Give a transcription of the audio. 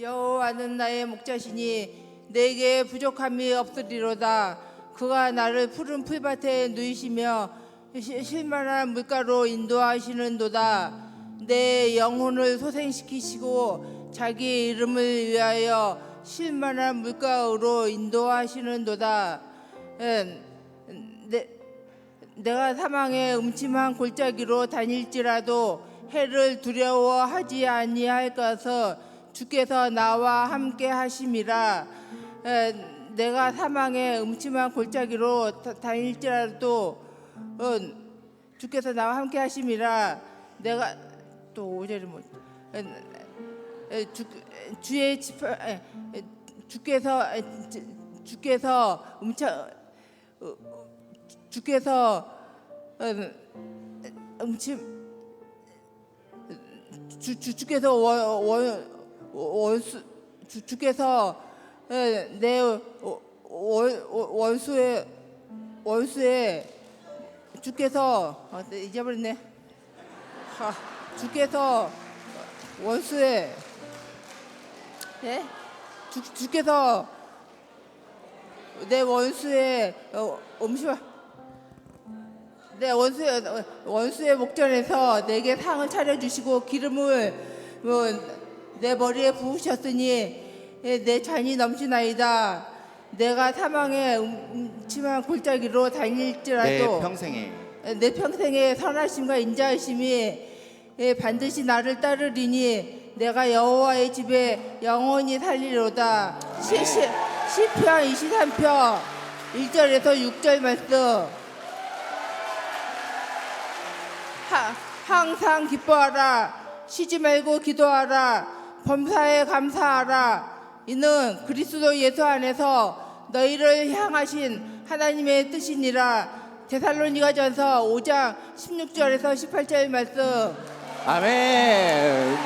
여호와는 나의 목자시니 내게 부족함이 없으리로다. 그가 나를 푸른 풀밭에 누이시며 시- 실만한 물가로 인도하시는도다. 내 영혼을 소생시키시고 자기 이름을 위하여 실만한 물가로 인도하시는도다. 음, 내, 내가 사망의 음침한 골짜기로 다닐지라도 해를 두려워하지 아니할 것을 주께서 나와 함께 하심이라 에, 내가 사망의 음침한 골짜기로 다, 다닐지라도 어, 주께서 나와 함께 하심이라 내가 또 오절이 뭐 에, 에, 주, 주의 에, 주께서 에, 주- 주께서 음차 어, 주께서 음, 음침 주, 주 주께서 원, 원 원수 주, 주께서 에, 내 원, 원- 원수의 원수의 주께서 아, 네, 잊어버렸네. 하, 주께서 원수의 예? 주, 주께서 내 원수의 어, 음식 내 원수의 원수의 목전에서 내게 상을 차려 주시고 기름을 뭐, 내 머리에 부으셨으니 예, 내 잔이 넘치나이다. 내가 사망의 음- 음침한 골짜기로 내 다닐지라도 평생에 내 평생의 선하심과 인자하심이 예, 반드시 나를 따르리니 내가 여호와의 집에 영원히 살리로다. 시, 시, 시편 23편 1절에서 6절 말씀 하, 항상 기뻐하라 쉬지 말고 기도하라 범사에 감사하라. 이는 그리스도 예수 안에서 너희를 향하신 하나님의 뜻이니라. 데살로니가전서 5장 16절에서 18절 말씀. 아멘.